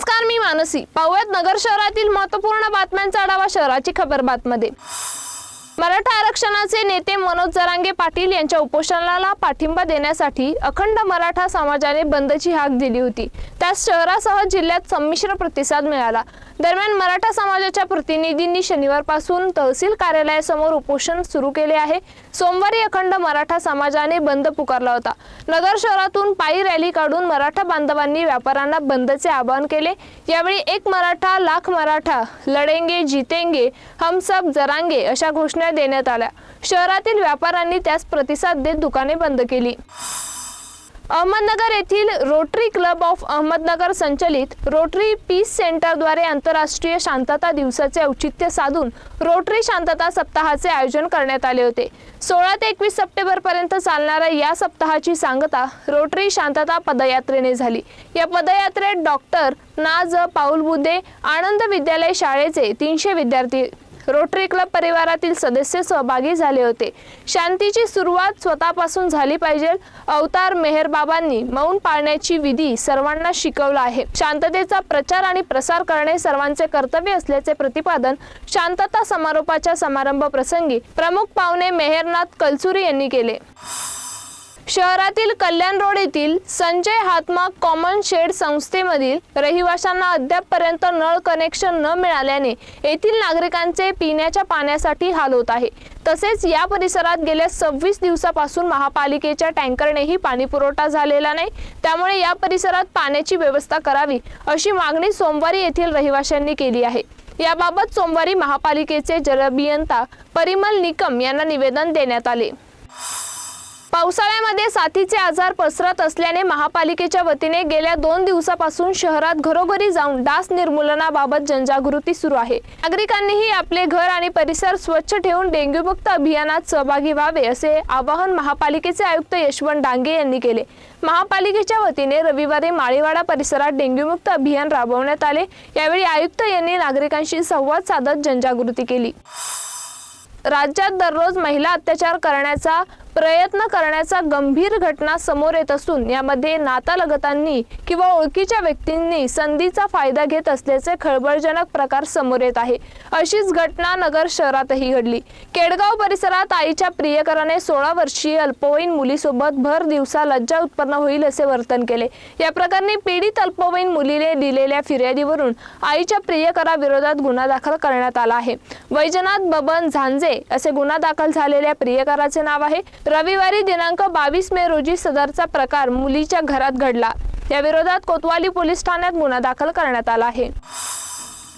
नमस्कार मी मानसी. पाहुयात नगर शहरातील महत्त्वपूर्ण बातम्यांचा आढावा शहराची खबर बातमध्ये. मराठा आरक्षणाचे नेते मनोज जरांगे पाटील यांच्या उपोषणाला पाठिंबा देण्यासाठी अखंड मराठा समाजाने बंदची हाक दिली होती. त्यास शहरासह जिल्ह्यात संमिश्र प्रतिसाद मिळाला. दरम्यान मराठा समाजाच्या प्रतिनिधींनी शनिवारपासून तहसील कार्यालयासमोर उपोषण सुरू केले आहे. सोमवारी अखंड मराठा समाजाने बंद पुकारला होता. नगर शहरातून पायी रॅली काढून मराठा बांधवांनी व्यापाऱ्यांना बंदचे आवाहन केले. यावेळी एक मराठा लाख मराठा लढेंगे जितेंगे हम सब जरांगे अशा घोषणा देण्यात आल्या. शहरातील व्यापाऱ्यांनी त्यास प्रतिसाद देत दुकाने बंद केली. अहमदनगर येथील रोटरी क्लब ऑफ अहमदनगर संचलित रोटरी पीस सेंटरद्वारे आंतरराष्ट्रीय शांतता दिवसाचे औचित्य साधून रोटरी शांतता सप्ताहाचे आयोजन करण्यात आले होते. सोळा ते एकवीस सप्टेंबरपर्यंत चालणाऱ्या या सप्ताहाची सांगता रोटरी शांतता पदयात्रेने झाली. या पदयात्रेत डॉक्टर नाज पाऊल बुदे आनंद विद्यालय शाळेचे तीनशे विद्यार्थी रोटरी क्लब परिवारातील सदस्य सहभागी झाले होते. शांतीची सुरुवात स्वतःपासून झाली पाहिजे. अवतार मेहरबाबांनी मौन पाळण्याची विधी सर्वांना शिकवला आहे. शांततेचा प्रचार आणि प्रसार करणे सर्वांचे कर्तव्य असल्याचे प्रतिपादन शांतता समारोपाच्या समारंभ प्रसंगी प्रमुख पाहुणे मेहरनाथ कलसुरी यांनी केले. शहरातील कल्याण रोड येथील संजय हातमाग कॉमन शेड संस्थेमधील रहिवाशांना अद्यापपर्यंत नळ कनेक्शन न मिळाल्याने येथील नागरिकांचे पिण्याच्या पाण्यासाठी हाल होत आहे. तसेच या परिसरात गेल्या सव्वीस दिवसापासून महापालिकेच्या टँकरनेही पाणी पुरवठा झालेला नाही. त्यामुळे या परिसरात पाण्याची व्यवस्था करावी अशी मागणी सोमवारी येथील रहिवाशांनी केली आहे. याबाबत सोमवारी महापालिकेचे जलअभियंता परिमल निकम यांना निवेदन देण्यात आले. पावसाळ्यामध्ये साथीचे आजार पसरत असल्याने महापालिकेच्या वतीने गेल्या दोन दिवसापासून शहरात घरोघरी जाऊन डास निर्मूलनाबाबत जनजागृती सुरू आहे. नागरिकांनीही आपले घर आणि परिसर स्वच्छ ठेवून डेंग्यूमुक्त अभियानात सहभागी व्हावे असे आवाहन महापालिकेचे आयुक्त यशवंत डांगे यांनी केले. महापालिकेच्या वतीने रविवारी माळीवाडा परिसरात डेंग्यूमुक्त अभियान राबवण्यात आले. यावेळी आयुक्त यांनी नागरिकांशी संवाद साधत जनजागृती केली. राज्यात दररोज महिला अत्याचार करण्याचा प्रयत्न करण्याचा गंभीर घटना समोर येत असून यामध्ये नातालगतांनी किंवा ओळखीच्या व्यक्तींनी संधीचा फायदा घेत असल्याचे खळबळजनक प्रकार समोर येत आहे. अशीच घटना नगर शहरातही घडली. केडगाव परिसरात आईच्या प्रियकराने सोळा वर्षीय अल्पवयीन मुलीसोबत भर दिवसा लज्जा उत्पन्न होईल असे वर्तन केले. या प्रकरणी पीडित अल्पवयीन मुलीने दिलेल्या फिर्यादीवरून आईच्या प्रियकराविरोधात गुन्हा दाखल करण्यात आला आहे. वैजनाथ बबन झांजे असे गुन्हा दाखल झालेल्या प्रियकराचे नाव आहे. रविवारी दिनांक बावीस मे रोजी सदरचा प्रकार मुलीच्या घरात घडला. त्याविरोधात कोतवाली पोलीस ठाण्यात गुन्हा दाखल करण्यात आला आहे.